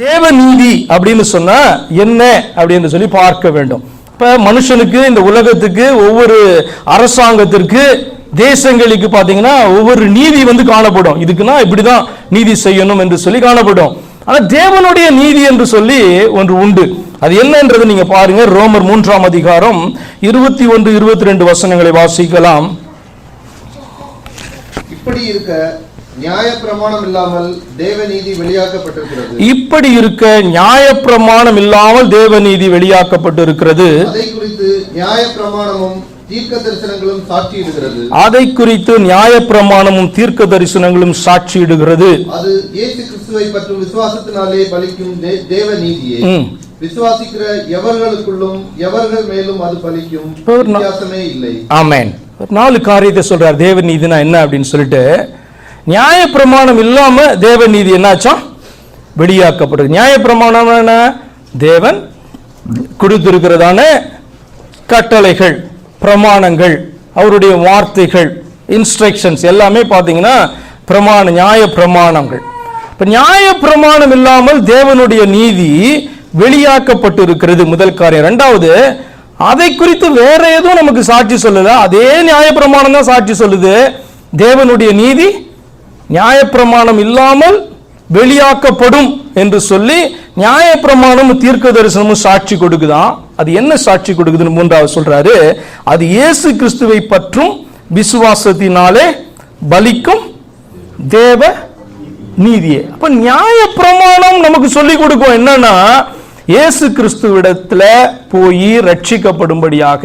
தேவ நீதி அப்படின்னு சொன்னா என்ன அப்படின்னு சொல்லி பார்க்க வேண்டும். இப்ப மனுஷனுக்கு இந்த உலகத்துக்கு ஒவ்வொரு அரசாங்கத்திற்கு தேசங்களுக்கு பாத்தீங்கன்னா ஒவ்வொரு நீதி வந்து காணப்படும். இதுக்குன்னா இப்படிதான் நீதி செய்யணும் என்று சொல்லி காணப்படும். ஆனா தேவனுடைய நீதி என்று சொல்லி ஒன்று உண்டு. அது என்னன்றது நீங்க பாருங்க ரோமர் மூன்றாம் அதிகாரம் இருபத்தி ஒன்று இருபத்தி ரெண்டு வசனங்களை வாசிக்கலாம். இப்படி இருக்க நியாய பிரமாணம் இல்லாமல் தேவநீதி வெளியாக்கப்பட்டிருக்கிறது. இப்படி இருக்க நியாயப்பிரமாணம் இல்லாமல் தேவநீதி வெளியாக்கப்பட்டு இருக்கிறது அதை குறித்து நியாய பிரமாணமும் தீர்க்க தரிசனங்களும் சாட்சியிடுகிறது. அதை குறித்து நியாயப்பிரமாணமும் தீர்க்க தரிசனங்களும் சாட்சியிடுகிறது. அது இயேசு கிறிஸ்துவை பற்றும் விசுவாசத்தினாலே பலிக்கும் தேவ நீதியே. விசுவாசிக்கிற எவர்களுக்குள்ளும் எவர்கள் மேலும் அது பலிக்கும்? வித்தியாசமே இல்லை. ஆமென். நாலு காரியத்தை சொல்றார் தேவநீதினா என்ன அப்படின்னு சொல்லிட்டு நியாயப்பிரமாணம் இல்லாம தேவநீதி என்னாச்சும் வெளியாக்கப்படுது நியாயப்பிரமாணம் என்ன? தேவன் கொடுத்திருக்கிறதான கட்டளைகள் பிரமாணங்கள் அவருடைய வார்த்தைகள் இன்ஸ்ட்ரக்ஷன்ஸ் எல்லாமே பார்த்தீங்கன்னா பிரமாண நியாய பிரமாணங்கள் இப்போ நியாய பிரமாணம் இல்லாமல் தேவனுடைய நீதி வெளியாக்கப்பட்டு இருக்கிறது முதல் காரியம். ரெண்டாவது அதை குறித்து வேற எதுவும் நமக்கு சாட்சி சொல்லல. அதே நியாய பிரமாணம் தான் சாட்சி சொல்லுது. தேவனுடைய நீதி நியாயப்பிரமாணம் இல்லாமல் வெளியாக்கப்படும் என்று சொல்லி நியாயப்பிரமாணம் தீர்க்க தரிசனமும் சாட்சி கொடுக்குதான் அது என்ன சாட்சி கொடுக்குதுன்னு மூன்றாவது சொல்றாரு. அது இயேசு கிறிஸ்துவை பற்றும் விசுவாசத்தினாலே பலிக்கும் தேவ நீதியே. அப்ப நியாயப்பிரமாணம் நமக்கு சொல்லிக் கொடுக்கும் என்னன்னா இயேசு கிறிஸ்துவிடத்தில் போய் ரட்சிக்கப்படும்படியாக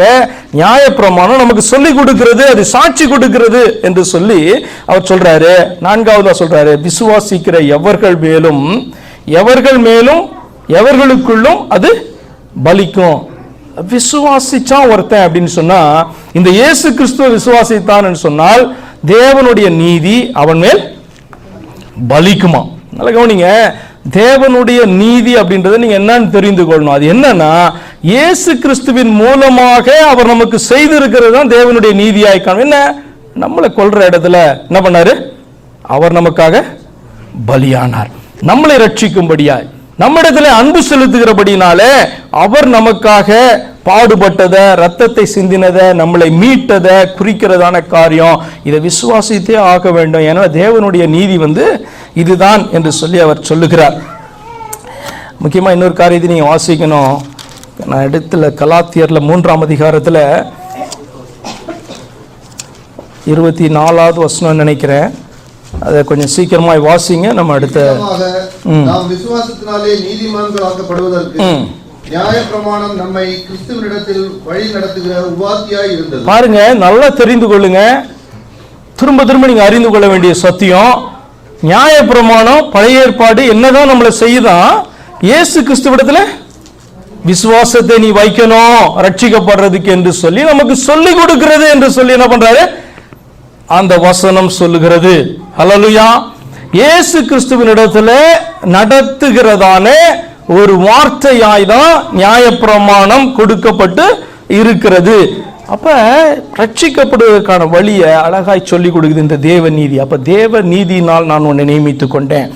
நியாயப்பிரமாணம் நமக்கு சொல்லி கொடுக்கிறது அது சாட்சி கொடுக்கிறது என்று சொல்லி அவர் சொல்றாரு. நான்காவதா சொல்றாரு விசுவாசிக்கிற எவர்கள் மேலும் எவர்கள் மேலும் எவர்களுக்குள்ளும் அது பலிக்கும். விசுவாசிச்சான் ஒருத்தன் அப்படின்னு சொன்னா இந்த இயேசு கிறிஸ்துவ விசுவாசித்தான் சொன்னால் தேவனுடைய நீதி அவன் மேல் பலிக்குமா? நல்லா கவனிங்க தேவனுடைய நீதி அப்படின்றத நீங்க என்னன்னு தெரிந்து கொள்ளணும். அது என்னன்னா இயேசு கிறிஸ்துவின் மூலமாக அவர் நமக்கு செய்திருக்கிறது தான் தேவனுடைய நீதியாய் காணும். என்ன? நம்மளை கொள்ற இடத்துல என்ன பண்ணாரு? அவர் நமக்காக பலியானார். நம்மளை ரட்சிக்கும்படியாய். நம்மிடத்துல அன்பு செலுத்துகிறபடினாலே அவர் நமக்காக பாடுபட்டதை ரத்தத்தை சிந்தினதை நம்மளை மீட்டதை குறிக்கிறதான காரியம். இதை விசுவாசித்தே ஆக வேண்டும். ஏன்னா தேவனுடைய நீதி வந்து இதுதான் என்று சொல்லி அவர் சொல்லுகிறார். முக்கியமாக இன்னொரு காரியத்தை நீங்கள் வாசிக்கணும். நான் இடத்துல கலாத்தியரில் மூன்றாம் அதிகாரத்தில் இருபத்தி நாலாவது வசனம் நினைக்கிறேன். அதை கொஞ்சம் சீக்கிரமாய் வாசிங்க நம்ம அடுத்த விசுவாசத்தினாலே நீதிமான்கள் ஆக்கப்படுவதற்கு ம். நியாய பிரமாணம் நம்மை கிறிஸ்துவனிடத்தில் வழி நடத்துகிற உபாத்தியாய் இருந்தது. பாருங்க நல்லா தெரிந்து கொள்ளுங்க. திரும்ப திரும்ப நீங்க அறிந்து கொள்ள வேண்டிய சத்தியம். நியாய பிரமாணம் பழைய ஏற்பாடு என்னதான் நம்மளை செய்யுதான் இயேசு கிறிஸ்துவிடத்தில் விசுவாசத்தை நீ வைக்கணும் ரட்சிக்கப்படுறதுக்கு என்று சொல்லி நமக்கு சொல்லி கொடுக்கிறது என்று சொல்லி என்ன பண்றாரு? அந்த வசனம் சொல்லுகிறது. ஹலலுயா இயேசு கிறிஸ்துவினிடத்துல நடத்துகிறதான ஒரு வார்த்தையாய் தான் நியாயப்பிரமாணம் கொடுக்கப்பட்டு இருக்கிறது. அப்போ ரட்சிக்கப்படுவதற்கான வழியை அழகாய் சொல்லி கொடுக்குது இந்த தேவ நீதி அப்போ தேவ நீதினால் நான் உன்னை நியமித்து கொண்டேன்.